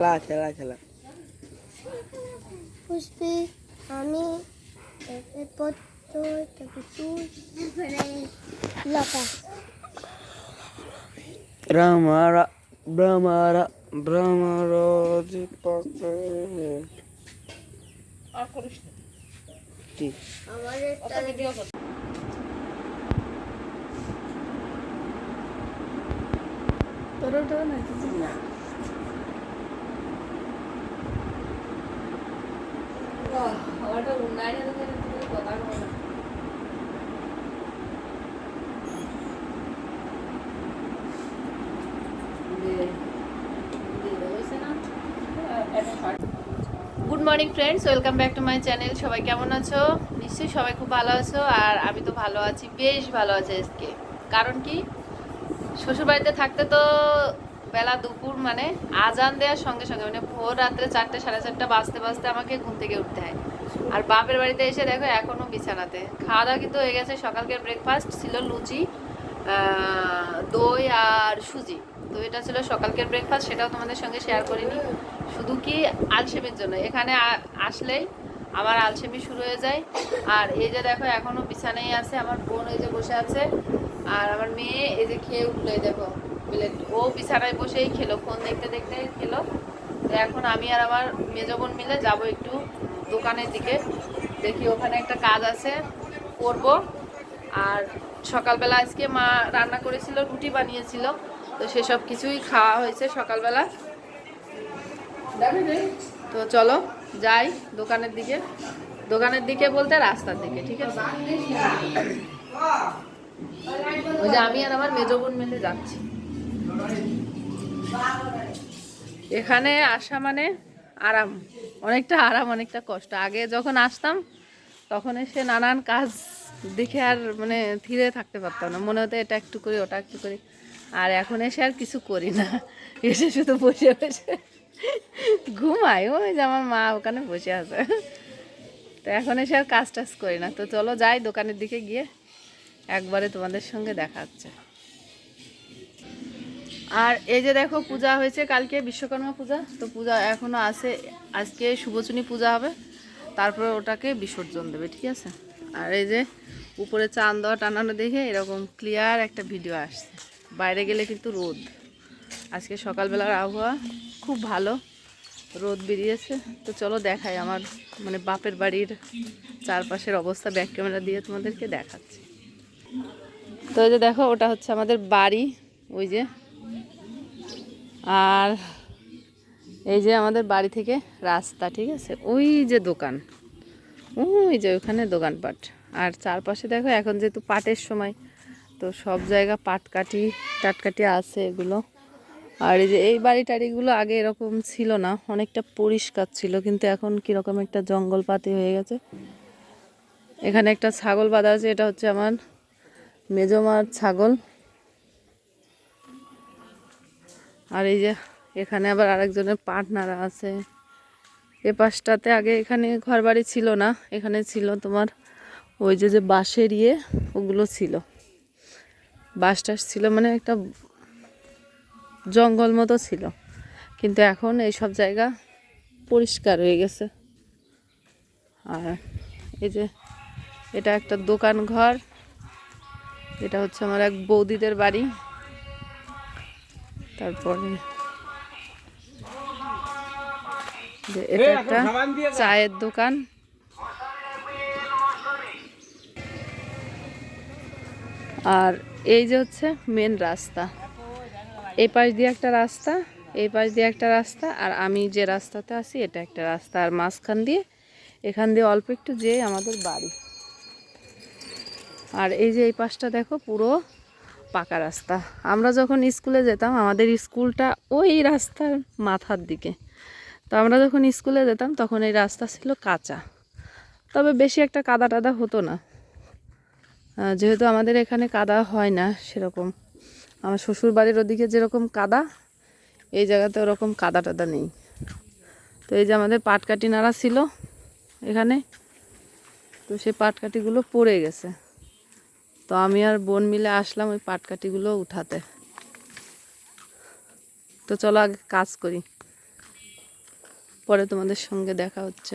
খেলা খেলা খেলা। পুষ্পি আমি এরপর তোর তারপর তুই লতা। ভ্রমরা ভ্রমরা ভ্রমর দীপকে আর করিস না ঠিক আমার অত ভিডিও কর তোর ওটা না। Good morning friends welcome back to my channel সবাই কেমন আছো? নিশ্চয়ই সবাই খুব ভালো আছো আর আমি তো ভালো আছি বেশ ভালো আছি আজকে। কারণ কি? শ্বশুরবাড়িতে থাকতে তো বেলা দুপুর মানে আজান দেওয়ার সঙ্গে সঙ্গে মানে ভোর রাত্রে চারটে, সাড়ে চারটা বাজতে বাজতে আমাকে ঘুম থেকে উঠতে হয়। আর বাপের বাড়িতে এসে দেখো এখনও বিছানাতে। খাওয়া দাওয়া কিন্তু হয়ে গেছে সকালকের ব্রেকফাস্ট ছিল লুচি দই আর সুজি। তো এটা ছিল সকালকের ব্রেকফাস্ট সেটাও তোমাদের সঙ্গে শেয়ার করিনি। শুধু কি আলসেমির জন্য। এখানে আসলেই আমার আলসেমি শুরু হয়ে যায়। আর এই যে দেখো, এখনও বিছানায় আছে, আমার বোন এই যে বসে আছে। আর আমার মেয়ে এই যে খেয়ে উঠল দেখো। প্লেট ও বিছানায় বসেই খেলো ফোন দেখতে দেখতে খেলো। তো এখন আমি আর আমার মেজো বোন মিলে যাব একটু দোকানের দিকে। দেখি ওখানে একটা কাজ আছে, করব। আর সকালবেলা আজকে মা রান্না করেছিল, রুটি বানিয়েছিল। তো সেসব কিছুই খাওয়া হয়েছে সকালবেলা। তো চলো, যাই দোকানের দিকে। দোকানের দিকে বলতে রাস্তার দিকে, ঠিক আছে? ওই যে আমি আর আমার মেজো বোন মিলে যাচ্ছি। এখানে আসা মানে আরাম। অনেকটা আরাম, অনেকটা কষ্ট। আগে যখন আসতাম, তখন এসে নানান কাজ দেখে আর মানে ধীরে থাকতে পারতাম না। মনে হতো এটা একটু করি, ওটা একটু করি। আর এখন এসে আর কিছু করি না। এসে শুধু বসে বসে ঘুমাই। ওই যে আমার মা ওখানে বসে আছে। তো এখন এসে আর কাজ টাজ করি না। তো চলো যাই দোকানের দিকে গিয়ে একবারে তোমাদের সঙ্গে দেখা হচ্ছে। আর এই যে দেখো, পূজা হয়েছে কালকে, বিশ্বকর্মা পূজা। তো পূজা এখনও আছে। আজকে শুভচুনি পূজা হবে। তারপরে ওটাকে বিসর্জন দেবে, ঠিক আছে? আর এই যে উপরে চাঁদ দেওয়া টানানো দেখে এরকম ক্লিয়ার একটা ভিডিও আসছে। বাইরে গেলে কিন্তু রোদ। আজকে সকালবেলার আবহাওয়া খুব ভালো। রোদ বেরিয়েছে। তো চলো দেখাই আমার মানে বাপের বাড়ির চারপাশের অবস্থা ব্যাক ক্যামেরা দিয়ে তোমাদেরকে দেখাচ্ছি। তো এই যে দেখো, ওটা হচ্ছে আমাদের বাড়ি। ওই যে আর এই যে আমাদের বাড়ি থেকে রাস্তা, ঠিক আছে? ওই যে দোকান। ওই যে ওখানে দোকানপাট। আর চারপাশে দেখো, এখন যেহেতু পাটের সময়, তো সব জায়গা পাট কাটি টাটকাটি আছে এগুলো। আর এই যে এই বাড়ি টাড়িগুলো আগে এরকম ছিল না, অনেকটা পরিষ্কার ছিল, কিন্তু এখন কীরকম একটা জঙ্গল পাতি হয়ে গেছে। এখানে একটা ছাগল বাঁধা আছে, এটা হচ্ছে আমার মেজমার ছাগল। আর এই যে এখানে আবার আরেকজনের পার্টনার আছে। এ পাশটাতে আগে এখানে ঘরবাড়ি ছিল না, এখানে ছিল তোমার ওই যে যে বাঁশের ইয়ে ওগুলো ছিল। বাঁশ টাস ছিল মানে একটা জঙ্গল মতো ছিল। কিন্তু এখন এই সব জায়গা পরিষ্কার হয়ে গেছে। আর এই যে এটা একটা দোকান ঘর এটা হচ্ছে আমার এক বৌদিদের বাড়ি। তারপরে যে এটা একটা চায়ের দোকান। আর এই যে হচ্ছে মেন রাস্তা। এই পাশ দিয়ে একটা রাস্তা এই পাশ দিয়ে একটা রাস্তা আর আমি যে রাস্তাতে আছি এটা একটা রাস্তা। আর মাঝখান দিয়ে এখান দিয়ে অল্প একটু যেয়ে আমাদের বাড়ি। আর এই যে এই পাশটা দেখো পুরো পাকা রাস্তা। আমরা যখন স্কুলে যেতাম, আমাদের স্কুলটা ওই রাস্তার মাথার দিকে। তো আমরা যখন স্কুলে যেতাম, তখন এই রাস্তা ছিল কাঁচা। তবে বেশি একটা কাদা টাদা হতো না। যেহেতু আমাদের এখানে কাদা হয় না সেরকম। আমার শ্বশুর বাড়ির ওদিকে যেরকম কাদা, এই জায়গাতে ওরকম কাদা টাদা নেই। তো এই যে আমাদের পাটকাটি নাড়া ছিল এখানে, তো সেই পাটকাঠিগুলো পড়ে গেছে। তো আমি আর বোন মিলে আসলাম ওই পাটকাঠিগুলো উঠাতে। তো চলো আগে কাজ করি। পরে তোমাদের সঙ্গে দেখা হচ্ছে।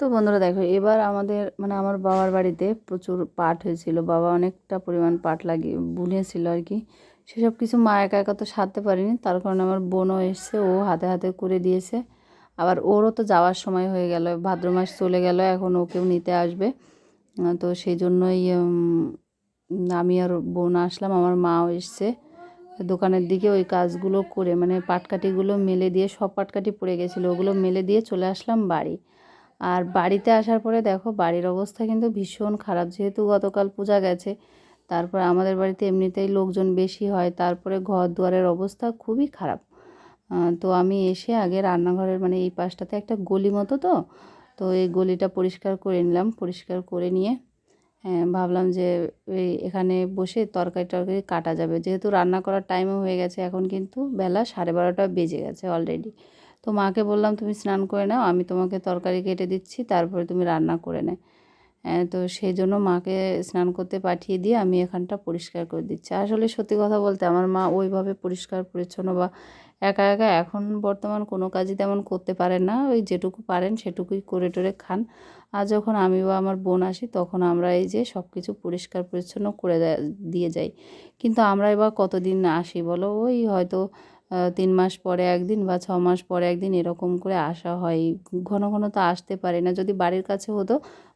তো বন্ধুরা দেখো, এবার আমাদের মানে আমার বাবার বাড়িতে প্রচুর পাট হয়েছিল। বাবা অনেকটা পরিমাণ পাট লাগিয়ে বুনিয়েছিল আর কি। সেসব কিছু মা একা একা তো সারতে পারিনি। তার কারণে আমার বোনও এসছে, ও হাতে হাতে করে দিয়েছে। আবার ওরও তো যাওয়ার সময় হয়ে গেল, ভাদ্র মাস চলে গেল, এখন ওকেও নিতে আসবে। তো সেই জন্যই আমি আর বোন আসলাম, আমার মাও এসছে। দোকানের দিকে ওই কাজগুলো করে মানে পাটকাঠিগুলো মেলে দিয়ে, সব পাটকাঠি পড়ে গেছিল, ওগুলো মেলে দিয়ে চলে আসলাম বাড়ি। আর বাড়িতে আসার পরে দেখো, বাড়ির অবস্থা কিন্তু ভীষণ খারাপ, যেহেতু গতকাল পূজা গেছে, তারপরে আমাদের বাড়িতে এমনিতেই লোকজন বেশি হয়, তারপরে ঘর দুয়ারের অবস্থা খুবই খারাপ। তো আমি এসে আগে রান্নাঘরের মানে এই পাশটাতে একটা গলি মতো তো তো এই গলিটা পরিষ্কার করে নিলাম পরিষ্কার করে নিয়ে হ্যাঁ, ভাবলাম যে এখানে বসে তরকারি টরকারি কাটা যাবে। যেহেতু রান্না করার টাইমও হয়ে গেছে এখন কিন্তু বেলা সাড়ে বারোটা বেজে গেছে অলরেডি তো মাকে বললাম তুমি স্নান করে নাও আমি তোমাকে তরকারি কেটে দিচ্ছি তারপরে তুমি রান্না করে নে। হ্যাঁ, তো সেই জন্য মাকে স্নান করতে পাঠিয়ে দিয়ে আমি এখানটা পরিষ্কার করে দিচ্ছি। আসলে সত্যি কথা বলতে আমার মা ওইভাবে পরিষ্কার পরিচ্ছন্ন বা একা একা এখন বর্তমান কোনো কাজই তেমন করতে পারেন না। ওই যেটুকু পারেন সেটুকুই করে টোরে খান। আর যখন আমি বা আমার বোন আসি তখন আমরা এই যে সব কিছু পরিষ্কার পরিচ্ছন্ন করে দেয়- যাই। কিন্তু আমরা এবার কতদিন আসি বলো? ওই হয়তো তিন মাস পরে একদিন বা ছ মাস পরে একদিন এরকম করে আসা হয়। ঘন ঘন তো আসতে পারি না। যদি বাড়ির কাছে হতো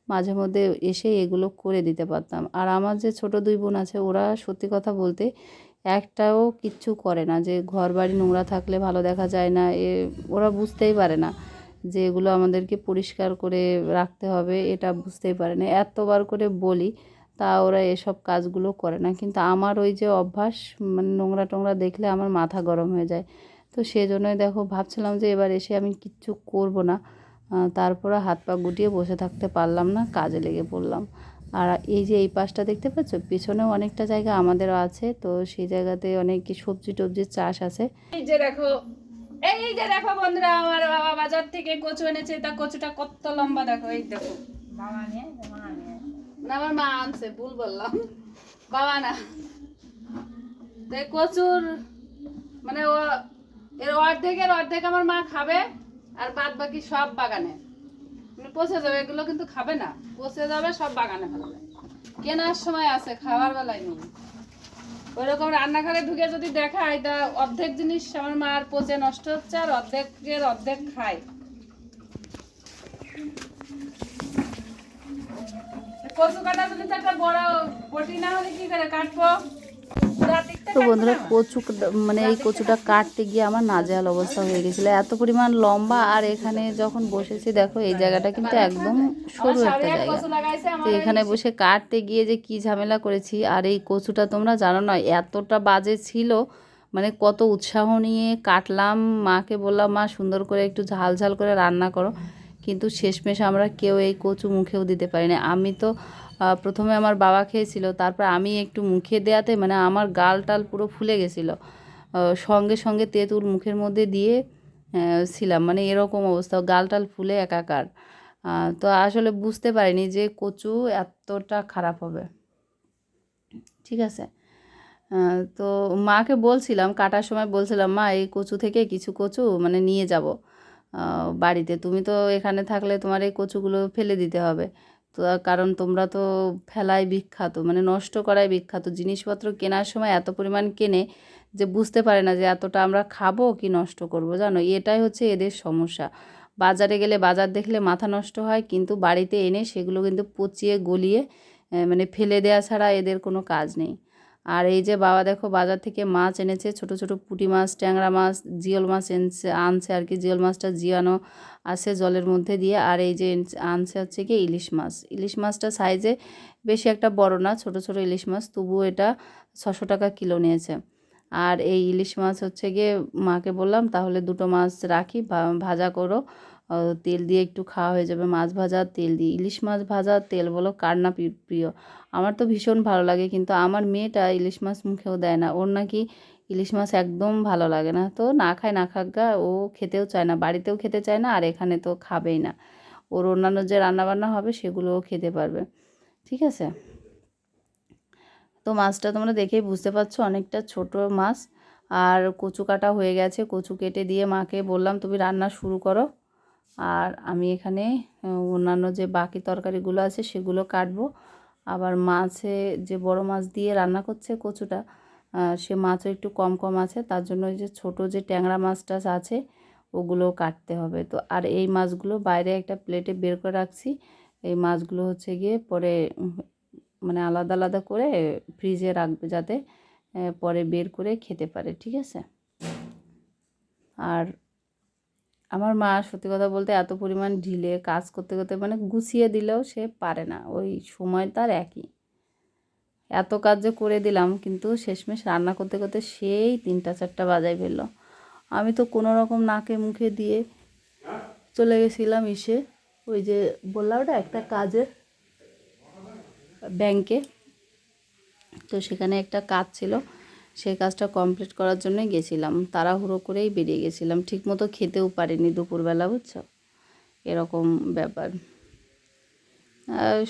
মাঝে মধ্যে এসে এগুলো করে দিতে পারতাম। আর আমার যে ছোট দুই বোন আছে ওরা সত্যি কথা বলতে একটাও কিচ্ছু করে না যে ঘর বাড়ি নোংরা থাকলে ভালো দেখা যায় না, এ, ওরা বুঝতেই পারে না যে এগুলো আমাদেরকে পরিষ্কার করে রাখতে হবে, এটা বুঝতেই পারে না। এতবার করে বলি, তা ওরা এসব কাজগুলো করে না। কিন্তু আমার ওই যে অভ্যাস মানে নোংরা টোংরা দেখলে আমার মাথা গরম হয়ে যায়। তো সেই জন্যই দেখো, ভাবছিলাম যে এবার এসে আমি কিচ্ছু করব না। তারপরে হাত পা গুটিয়ে বসে থাকতে পারলাম না, কাজে লেগে পড়লাম। আর এই যে এই পাশটা দেখতে পাচ্ছ? পিছনেও অনেকটা জায়গা আমাদেরও আছে তো সেই জায়গাতে অনেক কি সবজি টবজির চাষ আছে। এই যে দেখো এই যে দেখো বন্ধুরা আমার বাবা বাজার থেকে কচু এনেছে তা কচুটা কত লম্বা দেখো এই দেখো। না আমার মা আনছে ভুল বললাম। বাবা না। তো কচুর মানে ও এর অর্ধেকের অর্ধেক আমার মা খাবে আর বাদ বাকি সব বাগানে। পচে যাবে, এগুলো কিন্তু খাবে না। পচে যাবে, সব বাগানে ফেলবে কেনার সময় আছে, খাওয়ার বেলায় নেই। ওইরকম রান্নাঘরে ঢুকে যদি দেখায়, তা অর্ধেক জিনিস আমার মা আর পচে নষ্ট হচ্ছে, আর অর্ধেকের অর্ধেক খায়। কচু কাটা যদি তো একটা বড় বটি না হলে কি করে কাটবো? তো বন্ধুরা কচু মানে এই কচুটা কাটতে গিয়ে আমার নাজেহাল অবস্থা হয়ে গেছিল। এত পরিমাণ লম্বা আর এখানে যখন বসেছি দেখো এই জায়গাটা কিন্তু একদম সরু একটা জায়গা। তো এখানে বসে কাটতে গিয়ে যে কি ঝামেলা করেছি আর এই কচুটা তোমরা জানো না এতটা বাজে ছিল মানে কত উৎসাহ নিয়ে কাটলাম। মাকে বললাম মা সুন্দর করে একটু ঝাল ঝাল করে রান্না করো। কিন্তু শেষমেশ আমরা কেউ এই কচু মুখেও দিতে পারি না আমি তো প্রথমে আমার বাবা খেয়েছিল, তারপর আমি একটু মুখে দেয়াতে মানে আমার গাল টাল পুরো ফুলে গেছিল। সঙ্গে সঙ্গে তেঁতুল মুখের মধ্যে দিয়ে ছিলাম মানে এরকম অবস্থা গাল টাল ফুলে একাকার। তো আসলে বুঝতে পারিনি যে কচু এতটা খারাপ হবে। ঠিক আছে? তো মাকে বলছিলাম, কাটার সময় বলছিলাম, মা, এই কচু থেকে কিছু কচু মানে নিয়ে যাব বাড়িতে। তুমি তো এখানে থাকলে তোমার এই কচুগুলো ফেলে দিতে হবে। তো কারণ তোমরা তো ফেলাই বিখ্যাত মানে নষ্ট করাই বিখ্যাত। জিনিসপত্র কেনার সময় এত পরিমাণ কেনে যে বুঝতে পারে না যে এতটা আমরা খাব কি নষ্ট করব, জানো? এটাই হচ্ছে এদের সমস্যা। বাজারে গেলে বাজার দেখলে মাথা নষ্ট হয়, কিন্তু বাড়িতে এনে সেগুলো কিন্তু পচিয়ে, গলিয়ে মানে ফেলে দেওয়া ছাড়া এদের কোনো কাজ নেই। আর এই যে বাবা দেখো বাজার থেকে মাছ এনেছে, ছোট ছোট পুঁটি মাছ, ট্যাংরা মাছ, জিওল মাছ এনেছে, আনছে আর কি। জিওল মাছটা জিয়ানো আছে জলের মধ্যে দিয়ে। আর এই যে আনছে হচ্ছে কি ইলিশ মাছ। ইলিশ মাছটা সাইজে বেশি একটা বড় না, ছোট ছোট ইলিশ মাছ, তবুও এটা ছশো টাকা কিলো নিয়েছে। আর এই ইলিশ মাছ হচ্ছে গিয়ে মাকে বললাম, তাহলে দুটো মাছ রাখি ভাজা করো। তেল দিয়ে একটু খাওয়া হয়ে যাবে। মাছ ভাজা, তেল দিয়ে। ইলিশ মাছ ভাজা, তেল বলো, কার না প্রিয়? আমার তো ভীষণ ভালো লাগে, কিন্তু আমার মেয়েটা ইলিশ মাছ মুখেও দেয় না। ওর নাকি ইলিশ মাছ একদম ভালো লাগে না। তো না খায়, না খাক গা, ও খেতেও চায় না। বাড়িতেও খেতে চায় না, আর এখানে তো খাবেই না। ওর অন্যান্য যে রান্নাবান্না হবে, সেগুলোও খেতে পারবে। ঠিক আছে? তো মাছটা তোমরা দেখেই বুঝতে পারছ, অনেকটা ছোট মাছ। আর কচু কাটা হয়ে গেছে। কচু কেটে দিয়ে মাকে বললাম, তুমি রান্না শুরু করো। আর আমি এখানে অন্যান্য যে বাকি তরকারিগুলো আছে সেগুলো কাটবো। আবার মাছে যে বড় মাছ দিয়ে রান্না করছে কচুটা সে মাছও একটু কম কম আছে। তার জন্য ওই যে ছোট যে ট্যাংরা মাছ টাছ আছে, ওগুলো কাটতে হবে। তো আর এই মাছগুলো বাইরে একটা প্লেটে বের করে রাখছি। এই মাছগুলো হচ্ছে গিয়ে পরে মানে আলাদা আলাদা করে ফ্রিজে রাখবে যাতে পরে বের করে খেতে পারে, ঠিক আছে? আর আমার মা সত্যি কথা বলতে এত পরিমাণ ঢিলে কাজ করতে করতে মানে গুছিয়ে দিলেও সে পারে না। ওই সময় তার একই। এত কাজ যে করে দিলাম, কিন্তু শেষমেশ রান্না করতে করতে সেই তিনটা, চারটা বাজাই ফেলল। আমি তো কোনো রকম নাকে, মুখে দিয়ে চলে গেছিলাম এসে ওই যে বললাম ওটা একটা কাজে ব্যাংকে। তো সেখানে একটা কাজ ছিল। সেই কাজটা কমপ্লিট করার জন্যই গেছিলাম। তাড়াহুড়ো করেই বেরিয়ে গেছিলাম। ঠিকমতো খেতেও পারিনি দুপুরবেলা, বুঝছ? এরকম ব্যাপার।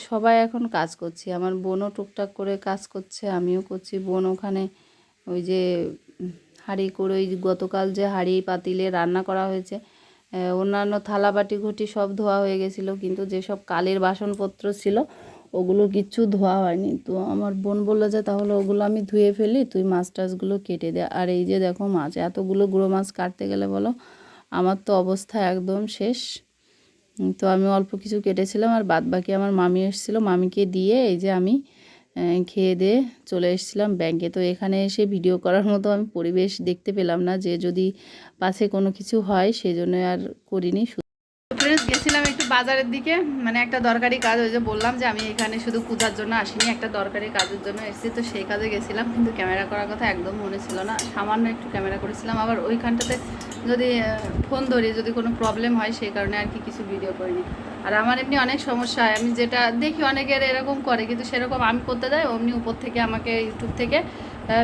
সবাই এখন কাজ করছি। আমার বোনও টুকটাক করে কাজ করছে, আমিও করছি। বোন ওখানে ওই যে হাঁড়ি করে, ওই গতকাল যে হাঁড়ি পাতিলে রান্না করা হয়েছে অন্যান্য থালা বাটি ঘটি সব ধোয়া হয়ে গেছিল। কিন্তু যেসব কালের বাসনপত্র ছিল ওগুলো কিচ্ছু ধোয়া হয়নি। তো আমার বোন বলল যে, তাহলে ওগুলো আমি ধুয়ে ফেলি, তুই মাছ টাছগুলো কেটে দে। আর এই যে দেখো মাছ, এতগুলো গুঁড়ো মাছ কাটতে গেলে বলো, আমার তো অবস্থা একদম শেষ। তো আমি অল্প কিছু কেটেছিলাম আর বাদ বাকি আমার মামি এসেছিল, মামিকে দিয়ে এই যে আমি খেয়ে দিয়ে চলে এসেছিলাম ব্যাংকে। তো এখানে এসে ভিডিও করার মতো আমি পরিবেশ দেখতে পেলাম না, যে যদি পাশে কোনো কিছু হয় সেই জন্য আর করিনি। বাজারের দিকে মানে একটা দরকারি কাজ ওই যে বললাম যে আমি এখানে শুধু পূজার জন্য আসিনি, একটা দরকারি কাজের জন্য এসেছি। তো সেই কাজে গেছিলাম, কিন্তু ক্যামেরা করার কথা একদম মনে ছিল না। সামান্য একটু ক্যামেরা করেছিলাম, আবার ওইখানটাতে যদি ফোন ধরি যদি কোনো প্রবলেম হয়, সেই কারণে আর কি কিছু ভিডিও করিনি। আর আমার এমনি অনেক সমস্যা হয়, আমি যেটা দেখি অনেকের এরকম করে, কিন্তু সেরকম আমি করতে যাই, অমনি উপর থেকে আমাকে ইউটিউব থেকে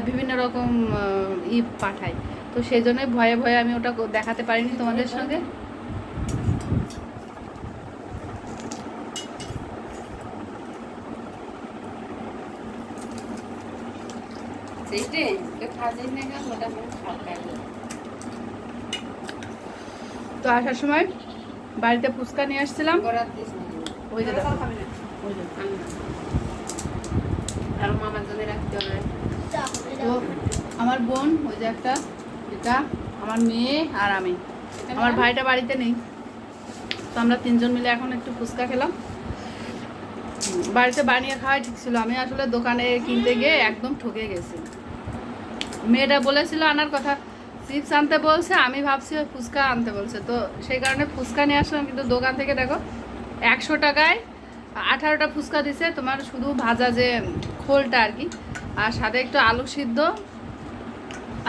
বিভিন্ন রকম ই পাঠায়। তো সেই জন্যই ভয়ে ভয়ে আমি ওটা দেখাতে পারিনি তোমাদের সঙ্গে। তো আসার সময় বাড়িতে ফুচকা নিয়ে আসছিলাম। ওই যে। তো আমার বোন ওই যে একটা এটা আমার মেয়ে আর আমি। আমার ভাইটা বাড়িতে নেই। তো আমরা তিনজন মিলে এখন একটু ফুচকা খেলাম। বাড়িতে বানিয়ে খাওয়াই ঠিক ছিল। আমি আসলে দোকানে কিনতে গিয়ে একদম ঠকে গেছি। মেয়েটা বলেছিল আনার কথা। চিপস আনতে বলছে আমি ভাবছি ওই ফুচকা আনতে বলছে। তো সেই কারণে ফুচকা নিয়ে আসলাম কিন্তু দোকান থেকে দেখো একশো টাকায় আঠারোটা ফুচকা দিছে। তোমার শুধু ভাজা যে খোলটা আর কি আর সাথে একটু আলু সিদ্ধ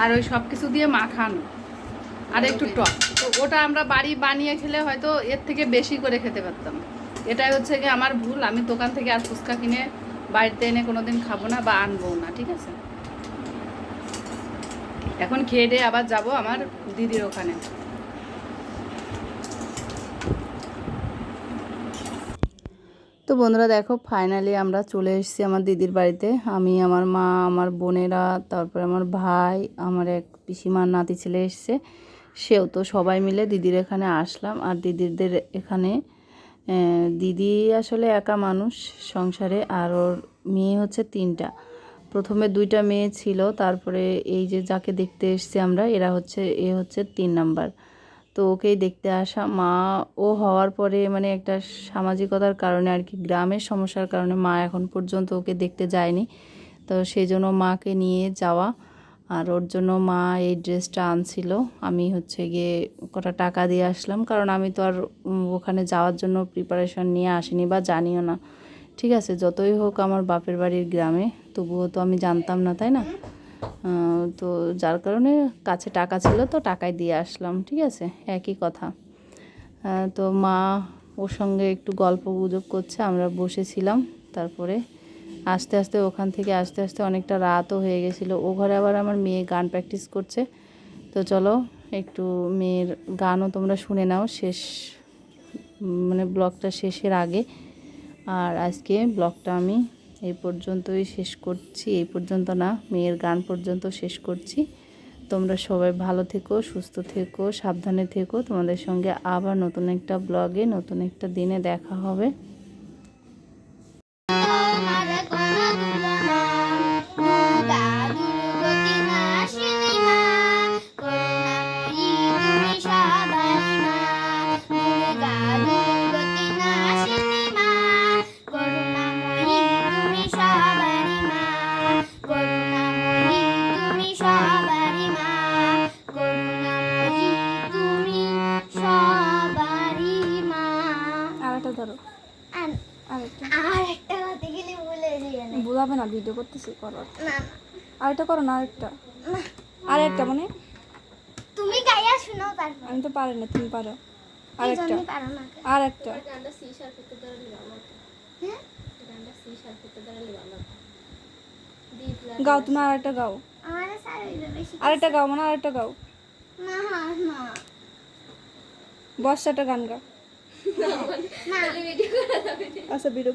আর ওই সব কিছু দিয়ে মাখানো আর একটু টক। তো ওটা আমরা বাড়ি বানিয়ে খেলে হয়তো এর থেকে বেশি করে খেতে পারতাম। এটাই হচ্ছে কি আমার ভুল আমি দোকান থেকে আর ফুচকা কিনে বাড়িতে এনে কোনোদিন খাব না বা আনব না ঠিক আছে? এখন খেয়ে দিয়ে আবার যাব আমার দিদির ওখানে। তো বন্ধুরা দেখো ফাইনালি আমরা চলে এসেছি আমার দিদির বাড়িতে। আমি আমার মা, আমার বোনেরা, তারপরে আমার ভাই, আমার এক পিসিমার নাতি ছেলে এসছে। সেও তো সবাই মিলে দিদির এখানে আসলাম। আর দিদিদের এখানে দিদি আসলে একা মানুষ সংসারে, আর ওর মেয়ে হচ্ছে তিনটা। প্রথমে দুইটা মেয়ে ছিল, তারপরে এই যে যাকে দেখতে এসছি আমরা, এরা হচ্ছে, এ হচ্ছে তিন নাম্বার। তো ওকেই দেখতে আসা। মা, ও হওয়ার পরে মানে একটা সামাজিকতার কারণে আর কি, গ্রামের সমস্যার কারণে মা এখন পর্যন্ত ওকে দেখতে যায়নি। তো সেই জন্য মাকে নিয়ে যাওয়া। আর ওর জন্য মা এই ড্রেসটা আনছিল। আমি হচ্ছে গিয়ে কটা টাকা দিয়ে আসলাম। কারণ আমি তো আর ওখানে যাওয়ার জন্য প্রিপারেশন নিয়ে আসিনি বা জানিও না। ঠিক আছে, যতই হোক আমার বাপের বাড়ির গ্রামে, তবুও তো আমি জানতাম না, তাই না? তো যার কারণে কাছে টাকা ছিল তো টাকায় দিয়ে আসলাম, ঠিক আছে? একই কথা। তো মা ওর সঙ্গে একটু গল্প গুজব করছে, আমরা বসেছিলাম, তারপরে আস্তে আস্তে ওখান থেকে আস্তে আস্তে অনেকটা রাতও হয়ে গেছিল। ও ঘরে আবার আমার মেয়ে গান প্র্যাকটিস করছে। তো চলো, একটু মেয়ের গানও তোমরা শুনে নাও, শেষ মানে ব্লগটা শেষের আগে। আর আজকে ব্লগটা আমি এই পর্যন্তই শেষ করছি। এই পর্যন্ত না, মেয়ের গান পর্যন্ত শেষ করছি। তোমরা সবাই ভালো থেকো, সুস্থ থেকো, সাবধানে থেকো। তোমাদের সঙ্গে আবার নতুন একটা ব্লগে, নতুন একটা দিনে দেখা হবে। দিয়ে না ভিডিও করতেছি করো। না। আরেকটা করো না আরেকটা। আরেকটা মানে? তুমি গাইয়া শুনো তারপর। আমি তো পারি না তুমি পারো। এই আরেকটা। জন্যই পারো না। আরেকটা। হ্যাঁ? গাও তুমি আরেকটা গাও। আমার স্যার ওইটা বেশি আরেকটা গাও মানে আরেকটা গাও। না না। বর্ষাটা গান গাও না আচ্ছা ভিডিও